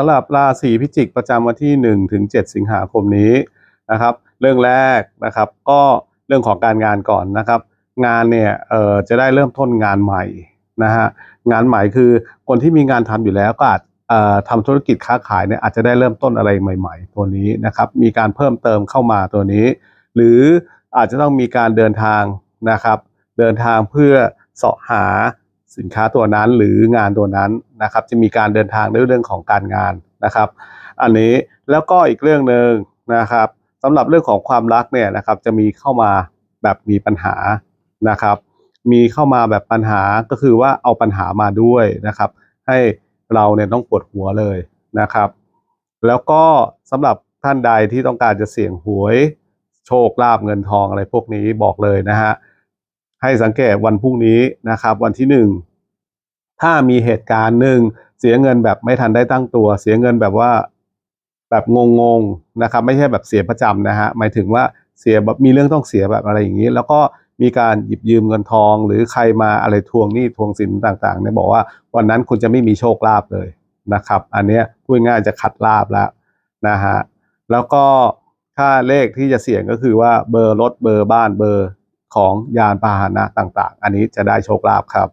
สำหรับราศีพิจิกประจำวันที่1ถึง7สิงหาคมนี้นะครับ เรื่องแรกนะครับก็เรื่องของการงานก่อนนะครับ งานเนี่ยเออจะได้เริ่มต้นงานใหม่นะฮะงานใหม่คือคนที่มีงานทำอยู่แล้วก็อาจเอ่อทำธุรกิจค้าขายเนี่ยอาจจะได้เริ่มต้นอะไรใหม่ ๆ ตัวนี้นะครับ มีการเพิ่มเติมเข้ามาตัวนี้ หรืออาจจะต้องมีการเดินทางนะครับ เดินทางเพื่อเสาะหา สินค้าตัวนั้นหรืองานตัวนั้นนะครับ จะมีการเดินทางในเรื่องของการงานนะครับ อันนี้แล้วก็อีกเรื่องหนึ่งนะครับสำหรับเรื่องของความรักเนี่ยนะครับ จะมีเข้ามาแบบมีปัญหานะครับ มีเข้ามาแบบปัญหาก็คือว่าเอาปัญหามาด้วยนะครับ ให้เราเนี่ยต้องปวดหัวเลยนะครับ แล้วก็สำหรับท่านใดที่ต้องการจะเสี่ยงหวย โชคลาภเงินทองอะไรพวกนี้บอกเลยนะฮะ ให้สังเกตวันพรุ่งนี้นะครับ วันที่หนึ่งถ้ามีเหตุการณ์หนึ่งเสียเงินแบบไม่ทันได้ตั้งตัว เสียเงินแบบว่าแบบงงๆนะครับ ไม่ใช่แบบเสียประจำนะฮะหมายถึงว่าเสียแบบมีเรื่องต้องเสียแบบอะไรอย่างนี้ แล้วก็มีการหยิบยืมเงินทอง หรือใครมาอะไรทวงหนี้ทวงสินต่างๆเนี่ยบอกว่าวันนั้นคุณจะไม่มีโชคลาภเลยนะครับ อันนี้พูดง่ายจะขัดลาบแล้วนะฮะแล้วก็ค่าเลขที่จะเสี่ยงก็คือว่าเบอร์รถเบอร์บ้านเบอร์ ของยานพาหนะต่างๆ อันนี้จะได้โชคลาภครับ